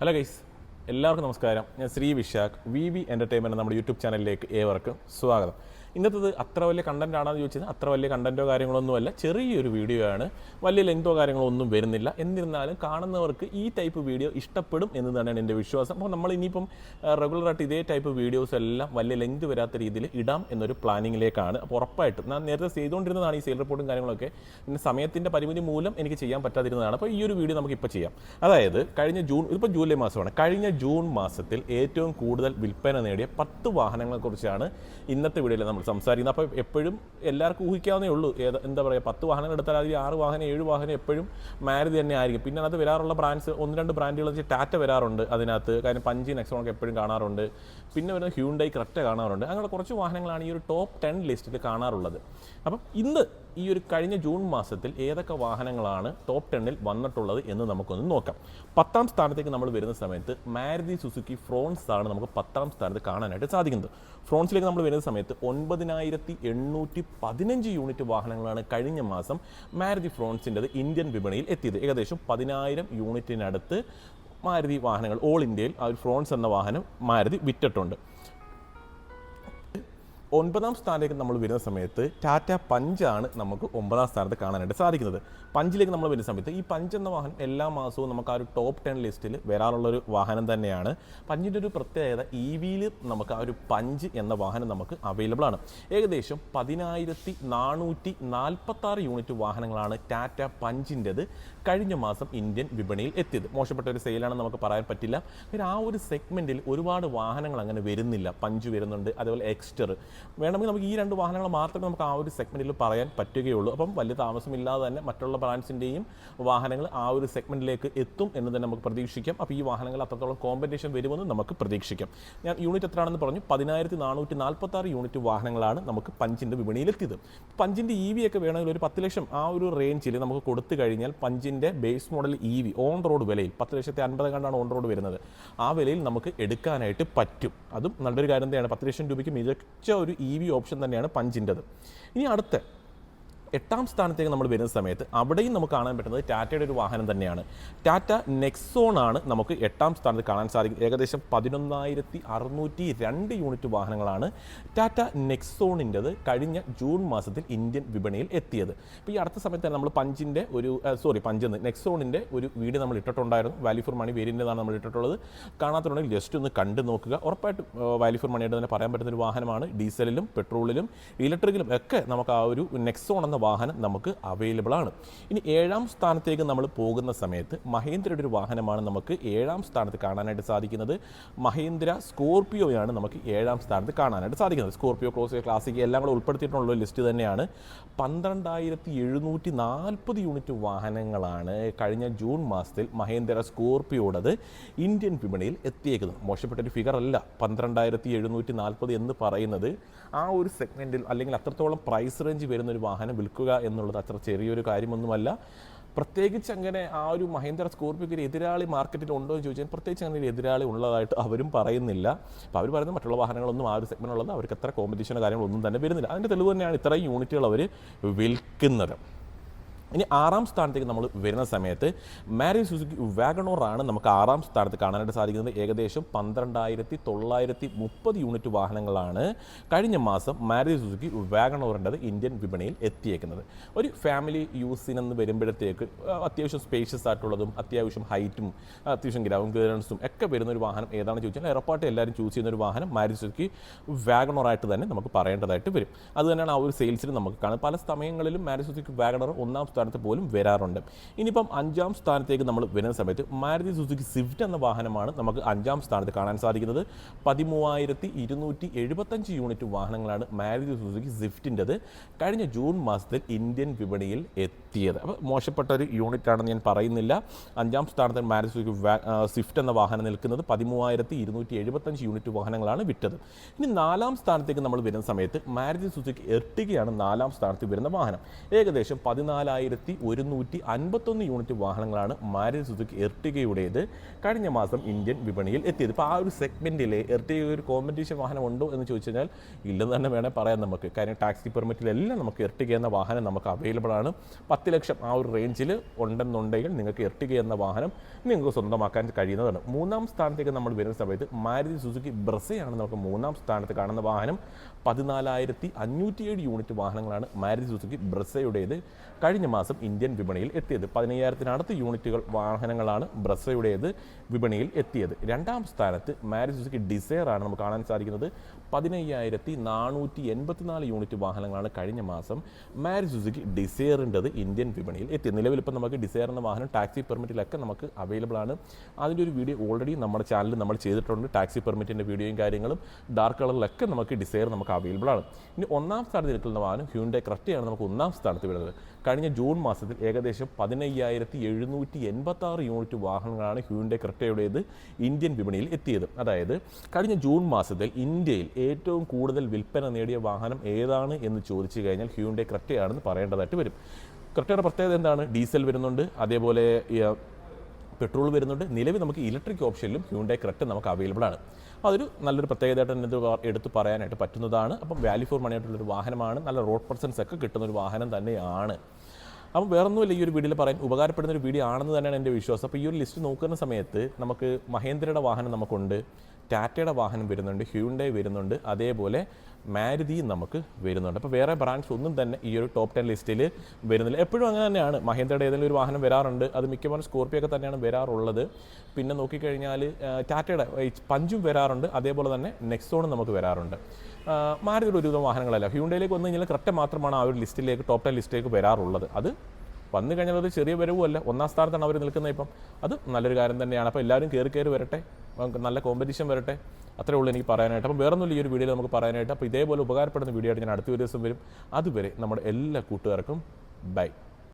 Hello guys എല്ലാവർക്കും നമസ്കാരം. ഞാൻ Shri Vishakh. V V entertainment നമ്മുടെ യൂട്യൂബ് ചാനലിലേക്ക് ഏവർക്കും സ്വാഗതം. ഇന്നത്തത് അത്ര വലിയ കണ്ടന്റ് ആണെന്ന് ചോദിച്ചാൽ അത്ര വലിയ കണ്ടന്റോ കാര്യങ്ങളൊന്നുമല്ല ചെറിയൊരു വീഡിയോ ആണ്. വലിയ ലെങ്തോ കാര്യങ്ങളോ ഒന്നും വരുന്നില്ല. എന്നിരുന്നാലും കാണുന്നവർക്ക് ഈ ടൈപ്പ് വീഡിയോ ഇഷ്ടപ്പെടും എന്ന് തന്നെയാണ് എന്റെ വിശ്വാസം. അപ്പോൾ നമ്മൾ ഇനിയിപ്പം റെഗുലറായിട്ട് ഇതേ ടൈപ്പ് വീഡിയോസ് എല്ലാം വലിയ ലെങ്ത് വരാത്ത രീതിയിൽ ഇടാം എന്നൊരു പ്ലാനിങ്ങിലേക്കാണ് അപ്പോൾ ഉറപ്പായിട്ടും ഞാൻ നേരത്തെ ചെയ്തുകൊണ്ടിരുന്നതാണ് ഈ സെയിൽ റിപ്പോർട്ടും കാര്യങ്ങളൊക്കെ. പിന്നെ സമയത്തിന്റെ പരിമിതി മൂലം എനിക്ക് ചെയ്യാൻ പറ്റാതിരുന്നതാണ്. അപ്പോൾ ഈ ഒരു വീഡിയോ നമുക്ക് ഇപ്പോൾ ചെയ്യാം. അതായത് കഴിഞ്ഞ ജൂൺ ഇപ്പോൾ ജൂലൈ മാസമാണ്. കഴിഞ്ഞ ജൂൺ മാസത്തിൽ ഏറ്റവും കൂടുതൽ വിൽപ്പന നേടിയ പത്ത് വാഹനങ്ങളെക്കുറിച്ചാണ് ഇന്നത്തെ വീഡിയോയിൽ നമ്മൾ സംസാരിക്കുന്നത്. അപ്പോൾ എപ്പോഴും എല്ലാവർക്കും ഊഹിക്കാവുന്നേ ഉള്ളൂ. ഏത് എന്താ പറയുക പത്ത് വാഹനങ്ങൾ എടുത്താൽ അതിൽ ആറ് വാഹനം ഏഴ് വാഹനം എപ്പോഴും മാരുതി തന്നെ ആയിരിക്കും. പിന്നെ അതിനകത്ത് വരാറുള്ള ബ്രാൻഡ്സ് ഒന്ന് രണ്ട് ബ്രാൻഡുകൾ വെച്ച് ടാറ്റ വരാറുണ്ട് അതിനകത്ത്. കാരണം പഞ്ചി നെക്സോണൊക്കെ എപ്പോഴും കാണാറുണ്ട്. പിന്നെ വരുന്ന ഹ്യൂണ്ടായി ക്രെറ്റ കാണാറുണ്ട്. അങ്ങനെ കുറച്ച് വാഹനങ്ങളാണ് ഈ ഒരു ടോപ്പ് ടെൻ ലിസ്റ്റിൽ കാണാറുള്ളത്. അപ്പം ഇന്ന് ഈ ഒരു കഴിഞ്ഞ ജൂൺ മാസത്തിൽ ഏതൊക്കെ വാഹനങ്ങളാണ് ടോപ്പ് ടെണ്ണിൽ വന്നിട്ടുള്ളത് എന്ന് നമുക്കൊന്ന് നോക്കാം. പത്താം സ്ഥാനത്തേക്ക് നമ്മൾ വരുന്ന സമയത്ത് മാരുതി സുസുക്കി ഫ്രോൺസ് ആണ് നമുക്ക് പത്താം സ്ഥാനത്ത് കാണാനായിട്ട് സാധിക്കുന്നത്. ഫ്രോൺസിലേക്ക് നമ്മൾ വരുന്ന സമയത്ത് ഒൻപതിനായിരത്തി എണ്ണൂറ്റി പതിനഞ്ച് യൂണിറ്റ് വാഹനങ്ങളാണ് കഴിഞ്ഞ മാസം മാരുതി ഫ്രോൺസിന്റെത് ഇന്ത്യൻ വിപണിയിൽ എത്തിയത്. ഏകദേശം പതിനായിരം യൂണിറ്റിനടുത്ത് മാരുതി വാഹനങ്ങൾ ഓൾ ഇന്ത്യയിൽ ആ ഒരു ഫ്രോൺസ് എന്ന വാഹനം മാരുതി വിറ്റിട്ടുണ്ട്. ഒൻപതാം സ്ഥാനത്തേക്ക് നമ്മൾ വരുന്ന സമയത്ത് ടാറ്റ പഞ്ചാണ് നമുക്ക് ഒമ്പതാം സ്ഥാനത്ത് കാണാനായിട്ട് സാധിക്കുന്നത്. പഞ്ചിലേക്ക് നമ്മൾ വരുന്ന സമയത്ത് ഈ പഞ്ച് എന്ന വാഹനം എല്ലാ മാസവും നമുക്ക് ആ ഒരു ടോപ്പ് ടെൻ ലിസ്റ്റിൽ വരാറുള്ളൊരു വാഹനം തന്നെയാണ്. പഞ്ചിന്റെ ഒരു പ്രത്യേകത ഇ വിയിൽ നമുക്ക് ആ ഒരു പഞ്ച് എന്ന വാഹനം നമുക്ക് അവൈലബിൾ ആണ്. ഏകദേശം പതിനായിരത്തി നാനൂറ്റി നാൽപ്പത്താറ് യൂണിറ്റ് വാഹനങ്ങളാണ് ടാറ്റ പഞ്ചിന്റെത് കഴിഞ്ഞ മാസം ഇന്ത്യൻ വിപണിയിൽ എത്തിയത്. മോശപ്പെട്ട ഒരു സെയിലാണെന്ന് നമുക്ക് പറയാൻ പറ്റില്ല. പിന്നെ ആ ഒരു സെഗ്മെന്റിൽ ഒരുപാട് വാഹനങ്ങൾ അങ്ങനെ വരുന്നില്ല. പഞ്ച് വരുന്നുണ്ട്. അതേപോലെ എക്സ്റ്റർ വേണമെങ്കിൽ നമുക്ക് ഈ രണ്ട് വാഹനങ്ങൾ മാത്രമേ നമുക്ക് ആ ഒരു സെഗ്മെന്റിൽ പറയാൻ പറ്റുകയുള്ളൂ. അപ്പം വലിയ താമസമില്ലാതെ തന്നെ മറ്റുള്ള ബ്രാൻഡ്സിന്റെയും വാഹനങ്ങൾ ആ ഒരു സെഗ്മെന്റിലേക്ക് എത്തും എന്ന് തന്നെ നമുക്ക് പ്രതീക്ഷിക്കാം. അപ്പോൾ ഈ വാഹനങ്ങൾ അത്രത്തോളം കോമ്പറ്റീഷൻ വരുമെന്ന് നമുക്ക് പ്രതീക്ഷിക്കാം. ഞാൻ യൂണിറ്റ് എത്രയാണെന്ന് പറഞ്ഞു. പതിനായിരത്തി നാനൂറ്റി നാൽപ്പത്തി ആറ് യൂണിറ്റ് വാഹനങ്ങളാണ് നമുക്ക് പഞ്ചിന്റെ വിപണിയിലെത്തിയത്. പഞ്ചിന്റെ ഇ വി ഒക്കെ വേണമെങ്കിൽ ഒരു പത്ത് ലക്ഷം ആ ഒരു റേഞ്ചിൽ നമുക്ക് കൊടുത്തു കഴിഞ്ഞാൽ പഞ്ചിന്റെ base model E V on road വിലയിൽ പത്ത് ലക്ഷത്തി അൻപത് കണ്ടാണ് ഓൺ റോഡ് വരുന്നത്. ആ വിലയിൽ നമുക്ക് എടുക്കാനായിട്ട് പറ്റും. അതും നല്ലൊരു കാര്യം തന്നെയാണ്. പത്ത് ലക്ഷം രൂപയ്ക്ക് മികച്ച ഒരു ഇ വി ഓപ്ഷൻ തന്നെയാണ് പഞ്ചിന്റെത്. ഇനി അടുത്ത എട്ടാം സ്ഥാനത്തേക്ക് നമ്മൾ വരുന്ന സമയത്ത് അവിടെയും നമുക്ക് കാണാൻ പറ്റുന്നത് ടാറ്റയുടെ ഒരു വാഹനം തന്നെയാണ്. ടാറ്റ നെക്സോൺ ആണ് നമുക്ക് എട്ടാം സ്ഥാനത്ത് കാണാൻ സാധിക്കും ഏകദേശം പതിനൊന്നായിരത്തി അറുന്നൂറ്റി രണ്ട് യൂണിറ്റ് വാഹനങ്ങളാണ് ടാറ്റ നെക്സോണിന്റെത് കഴിഞ്ഞ ജൂൺ മാസത്തിൽ ഇന്ത്യൻ വിപണിയിൽ എത്തിയത്. ഇപ്പോൾ ഈ അടുത്ത സമയത്ത് നമ്മൾ പഞ്ചിന്റെ ഒരു സോറി പഞ്ചെന്ന് നെക്സോണിന്റെ ഒരു വീഡിയോ നമ്മൾ ഇട്ടിട്ടുണ്ടായിരുന്നു. വാല്യൂ ഫോർ മണി വേരിയന്റെതാണ് നമ്മൾ ഇട്ടിട്ടുള്ളത്. കാണാത്തുണ്ടെങ്കിൽ ജസ്റ്റ് ഒന്ന് കണ്ടു നോക്കുക. ഉറപ്പായിട്ടും വാല്യൂ ഫോർ മണിയായിട്ട് തന്നെ പറയാൻ പറ്റുന്ന ഒരു വാഹനമാണ്. ഡീസലിലും പെട്രോളിലും ഇലക്ട്രിക്കിലും ഒക്കെ നമുക്ക് ആ ഒരു നെക്സോൺ എന്ന വാഹനം നമുക്ക് അവൈലബിൾ ആണ്. ഇനി ഏഴാം സ്ഥാനത്തേക്ക് നമ്മൾ പോകുന്ന സമയത്ത് മഹേന്ദ്രയുടെ ഒരു വാഹനമാണ് നമുക്ക് ഏഴാം സ്ഥാനത്ത് കാണാനായിട്ട് സാധിക്കുന്നത്. മഹേന്ദ്ര സ്കോർപിയോയാണ് നമുക്ക് ഏഴാം സ്ഥാനത്ത് കാണാനായിട്ട് സാധിക്കുന്നത്. സ്കോർപിയോ ക്ലോസ് ക്ലാസിക് എല്ലാം കൂടെ ഉൾപ്പെടുത്തിയിട്ടുള്ള ലിസ്റ്റ് തന്നെയാണ്. പന്ത്രണ്ടായിരത്തി എഴുന്നൂറ്റി നാൽപ്പത് യൂണിറ്റ് വാഹനങ്ങളാണ് കഴിഞ്ഞ ജൂൺ മാസത്തിൽ മഹേന്ദ്ര സ്കോർപിയോടത് ഇന്ത്യൻ വിപണിയിൽ എത്തിയേക്കുന്നത്. മോശപ്പെട്ടൊരു ഫിഗർ അല്ല. പന്ത്രണ്ടായിരത്തി എഴുന്നൂറ്റി നാൽപ്പത് എന്ന് പറയുന്നത് ആ ഒരു സെഗ്മെന്റിൽ അല്ലെങ്കിൽ അത്രത്തോളം പ്രൈസ് റേഞ്ച് വരുന്ന ഒരു വാഹനം വിൽക്കുക എന്നുള്ളത് അത്ര ചെറിയൊരു കാര്യമൊന്നുമല്ല. പ്രത്യേകിച്ച് അങ്ങനെ ആ ഒരു മഹേന്ദ്ര സ്കോർപിയോക്ക് എതിരാളി മാർക്കറ്റിൽ ഉണ്ടോ എന്ന് ചോദിച്ചാൽ പ്രത്യേകിച്ച് അങ്ങനെ ഒരു എതിരാളി ഉള്ളതായിട്ട് അവരും പറയുന്നില്ല. അപ്പോൾ അവർ പറയുന്നത് മറ്റുള്ള വാഹനങ്ങളൊന്നും ആ ഒരു സെഗ്മെന്റ് ഉള്ളത് അവർക്ക് എത്ര കോമ്പറ്റീഷനോ കാര്യങ്ങളൊന്നും തന്നെ വരുന്നില്ല. അതിന്റെ തെളിവ് തന്നെയാണ് ഇത്രയും യൂണിറ്റുകൾ അവർ വിൽക്കുന്നത്. ഇനി ആറാം സ്ഥാനത്തേക്ക് നമ്മൾ വരുന്ന സമയത്ത് മാരി സുസുക്കി വാഗണോറാണ് നമുക്ക് ആറാം സ്ഥാനത്ത് കാണാനായിട്ട് സാധിക്കുന്നത്. ഏകദേശം പന്ത്രണ്ടായിരത്തി തൊള്ളായിരത്തി മുപ്പത് യൂണിറ്റ് വാഹനങ്ങളാണ് കഴിഞ്ഞ മാസം മാരി സുസുക്കി വാഗണോറിന്റെത് ഇന്ത്യൻ വിപണിയിൽ എത്തിയേക്കുന്നത്. ഒരു ഫാമിലി യൂസിനെന്ന് വരുമ്പോഴത്തേക്ക് അത്യാവശ്യം സ്പേഷ്യസ് ആയിട്ടുള്ളതും അത്യാവശ്യം ഹൈറ്റും അത്യാവശ്യം ഗ്രൗണ്ട് ക്ലിയറൻസും ഒക്കെ വരുന്ന ഒരു വാഹനം ഏതാണെന്ന് ചോദിച്ചാൽ ഉറപ്പായിട്ട് എല്ലാവരും ചൂസ് ചെയ്യുന്ന ഒരു വാഹനം മാരി സുസുക്കി വാഗണോറായിട്ട് തന്നെ നമുക്ക് പറയേണ്ടതായിട്ട് വരും. അതുതന്നെയാണ് ആ ഒരു സെയിൽസിൽ നമുക്ക് കാണാം. പല സമയങ്ങളിലും മാരി സുസുക്കി വാഗണോർ ഒന്നാം സ്ഥാനത്ത് പോലും വരാറുണ്ട്. ഇനിയിപ്പം അഞ്ചാം സ്ഥാനത്തേക്ക് നമ്മൾ വരുന്ന സമയത്ത് മാരുതി സുസുക്കി സ്വിഫ്റ്റ് എന്ന വാഹനമാണ് നമുക്ക് അഞ്ചാം സ്ഥാനത്ത് കാണാൻ സാധിക്കുന്നത്. പതിമൂവായിരത്തി ഇരുന്നൂറ്റി എഴുപത്തഞ്ച് യൂണിറ്റ് വാഹനങ്ങളാണ് മാരുതി സുസുക്കി സ്വിഫ്റ്റിന്റെത് കഴിഞ്ഞ ജൂൺ മാസത്തിൽ ഇന്ത്യൻ വിപണിയിൽ എത്തിയത്. അപ്പോൾ മോശപ്പെട്ട ഒരു യൂണിറ്റ് ആണെന്ന് ഞാൻ പറയുന്നില്ല. അഞ്ചാം സ്ഥാനത്ത് മാരുതി സുസുക്കി സ്വിഫ്റ്റ് എന്ന വാഹനം നിൽക്കുന്നത് പതിമൂവായിരത്തി ഇരുന്നൂറ്റി എഴുപത്തഞ്ച് യൂണിറ്റ് വാഹനങ്ങളാണ് വിറ്റത്. ഇനി നാലാം സ്ഥാനത്തേക്ക് നമ്മൾ വരുന്ന സമയത്ത് മാരുതി സുസുക്കി എർട്ടിഗയാണ് നാലാം സ്ഥാനത്ത് വരുന്ന വാഹനം. ഏകദേശം പതിനാലായിരത്തി പതിനയ്യായിരത്തി ഒരുന്നൂറ്റി അൻപത്തൊന്ന് യൂണിറ്റ് വാഹനങ്ങളാണ് മാരുതി സുസുക്കി എർട്ടിഗയുടേത്. കഴിഞ്ഞ മാസം ഇന്ത്യൻ വിപണിയിൽ എത്തിയത്. ഇപ്പോൾ ആ ഒരു സെഗ്മെന്റിൽ എർട്ടിക ഒരു കോമ്പറ്റീഷൻ വാഹനം ഉണ്ടോ എന്ന് ചോദിച്ചു കഴിഞ്ഞാൽ ഇല്ലെന്ന് തന്നെ വേണേൽ പറയാം നമുക്ക്. കാര്യം ടാക്സി പെർമിറ്റിലെല്ലാം നമുക്ക് എർട്ടിക എന്ന വാഹനം നമുക്ക് അവൈലബിൾ ആണ്. പത്ത് ലക്ഷം ആ ഒരു റേഞ്ചിൽ ഉണ്ടെന്നുണ്ടെങ്കിൽ നിങ്ങൾക്ക് എർട്ടിക എന്ന വാഹനം നിങ്ങൾക്ക് സ്വന്തമാക്കാൻ കഴിയുന്നതാണ്. മൂന്നാം സ്ഥാനത്തേക്ക് നമ്മൾ വരുന്ന സമയത്ത് മാരുതി സുസുക്കി ബ്രസയാണ് നമുക്ക് മൂന്നാം സ്ഥാനത്ത് കാണുന്ന വാഹനം. പതിനാലായിരത്തി അഞ്ഞൂറ്റിയേഴ് യൂണിറ്റ് വാഹനങ്ങളാണ് മാരുതി സുസുക്കി ബ്രസയുടേത്. കഴിഞ്ഞ മാസം ഇന്ത്യൻ വിപണിയിൽ എത്തിയത്. പതിനയ്യായിരത്തിനടുത്ത് യൂണിറ്റുകൾ വാഹനങ്ങളാണ് ബ്രസയുടേത് വിപണിയിൽ എത്തിയത്. രണ്ടാം സ്ഥാനത്ത് മാരി സുസുക്കി ഡിസയർ ആണ് നമുക്ക് കാണാൻ സാധിക്കുന്നത്. പതിനയ്യായിരത്തി നാനൂറ്റി എൺപത്തിനാല് യൂണിറ്റ് വാഹനങ്ങളാണ് കഴിഞ്ഞ മാസം മാരിജ് സുസുക്കി ഡിസയറിന്റെത് ഇന്ത്യൻ വിപണിയിൽ എത്തി. നിലവിൽ ഇപ്പോൾ നമുക്ക് ഡിസയർ എന്ന വാഹനം ടാക്സി പെർമിറ്റിലൊക്കെ നമുക്ക് അവൈലബിൾ ആണ്. അതിന്റെ ഒരു വീഡിയോ ഓൾറെഡി നമ്മുടെ ചാനലിൽ നമ്മൾ ചെയ്തിട്ടുണ്ട്. ടാക്സി പെർമിറ്റിന്റെ വീഡിയോയും കാര്യങ്ങളും. ഡാർക്ക് കളറിലൊക്കെ നമുക്ക് ഡിസയർ നമുക്ക് അവൈലബിൾ ആണ്. ഇനി ഒന്നാം സ്ഥാനത്ത് നിൽക്കുന്ന വാഹനം ഹ്യൂണ്ടെ ക്രസ്റ്റയാണ് നമുക്ക് ഒന്നാം സ്ഥാനത്ത് വരുന്നത്. കഴിഞ്ഞ ജൂൺ മാസത്തിൽ ഏകദേശം പതിനയ്യായിരത്തി എഴുന്നൂറ്റി എൺപത്തി ആറ് യൂണിറ്റ് വാഹനങ്ങളാണ് ഹ്യൂണ്ടെ ക്രട്ടയുടേത് ഇന്ത്യൻ വിപണിയിൽ എത്തിയത്. അതായത് കഴിഞ്ഞ ജൂൺ മാസത്തിൽ ഇന്ത്യയിൽ ഏറ്റവും കൂടുതൽ വിൽപ്പന നേടിയ വാഹനം ഏതാണ് എന്ന് ചോദിച്ചു കഴിഞ്ഞാൽ ഹ്യൂണ്ടെ ക്രറ്റയാണെന്ന് പറയേണ്ടതായിട്ട് വരും. ക്രറ്റയുടെ പ്രത്യേകത എന്താണ്? ഡീസൽ വരുന്നുണ്ട് അതേപോലെ പെട്രോൾ വരുന്നുണ്ട്. നിലവിൽ നമുക്ക് ഇലക്ട്രിക് ഓപ്ഷനിലും ഹ്യൂണ്ടെ ക്രെറ്റ നമുക്ക് അവൈലബിൾ ആണ്. അതൊരു നല്ലൊരു പ്രത്യേകതയായിട്ട് തന്നെ എടുത്ത് പറയാനായിട്ട് പറ്റുന്നതാണ്. അപ്പം വാല്യൂ ഫോർ മണി ആയിട്ടുള്ളൊരു വാഹനമാണ്. നല്ല റോഡ് പെർസൻസ് ഒക്കെ കിട്ടുന്ന ഒരു വാഹനം തന്നെയാണ്. അപ്പം വേറൊന്നുമില്ല ഈ ഒരു വീഡിയോയിൽ പറയാൻ ഉപകാരപ്പെടുന്ന ഒരു വീഡിയോ ആണെന്ന് തന്നെയാണ് എന്റെ വിശ്വാസം. അപ്പോൾ ഈ ഒരു ലിസ്റ്റ് നോക്കുന്ന സമയത്ത് നമുക്ക് മഹേന്ദ്രയുടെ വാഹനം നമുക്കുണ്ട്. ടാറ്റയുടെ വാഹനം വരുന്നുണ്ട് ഹ്യൂണ്ടേ വരുന്നുണ്ട് അതേപോലെ മാരുതിയും നമുക്ക് വരുന്നുണ്ട്. അപ്പോൾ വേറെ ബ്രാൻഡ്സ് ഒന്നും തന്നെ ഈ ഒരു ടോപ്പ് ടെൻ ലിസ്റ്റിൽ വരുന്നില്ല. എപ്പോഴും അങ്ങനെ തന്നെയാണ്. മഹേന്ദ്രയുടെ ഏതെങ്കിലും ഒരു വാഹനം വരാറുണ്ട് അത് മിക്കവാറും സ്കോർപ്പിയോ ഒക്കെ തന്നെയാണ് വരാറുള്ളത്. പിന്നെ നോക്കിക്കഴിഞ്ഞാൽ ടാറ്റയുടെ പഞ്ചും വരാറുണ്ട് അതേപോലെ തന്നെ നെക്സോണും നമുക്ക് വരാറുണ്ട്. മാരുതിയുടെ ഒരുവിധം വാഹനങ്ങളല്ല. ഹ്യൂണ്ടയിലേക്ക് വന്നു കഴിഞ്ഞാൽ കറക്റ്റ് മാത്രമാണ് ആ ഒരു ലിസ്റ്റിലേക്ക് ടോപ്പ് ടെൻ ലിസ്റ്റിലേക്ക് വരാറുള്ളത്. അത് വന്നു കഴിഞ്ഞാൽ അത് ചെറിയ വരവുമല്ല. ഒന്നാം സ്ഥാനത്താണ് അവർ നിൽക്കുന്നത് ഇപ്പം. അത് നല്ലൊരു കാര്യം തന്നെയാണ്. അപ്പോൾ എല്ലാവരും കയറി കയറി വരട്ടെ. നല്ല കോമ്പറ്റീഷൻ വരട്ടെ. അത്രേ ഉള്ളൂ എനിക്ക് പറയാനായിട്ട്. അപ്പം വേറൊന്നും ഈ ഒരു വീഡിയോയിൽ നമുക്ക് പറയാനായിട്ട്. അപ്പോൾ ഇതേപോലെ ഉപകാരപ്പെടുന്ന വീഡിയോ ആയിട്ട് ഞാൻ അടുത്ത ഒരു ദിവസം വരും. അതുവരെ നമ്മുടെ എല്ലാ കൂട്ടുകാർക്കും ബൈ.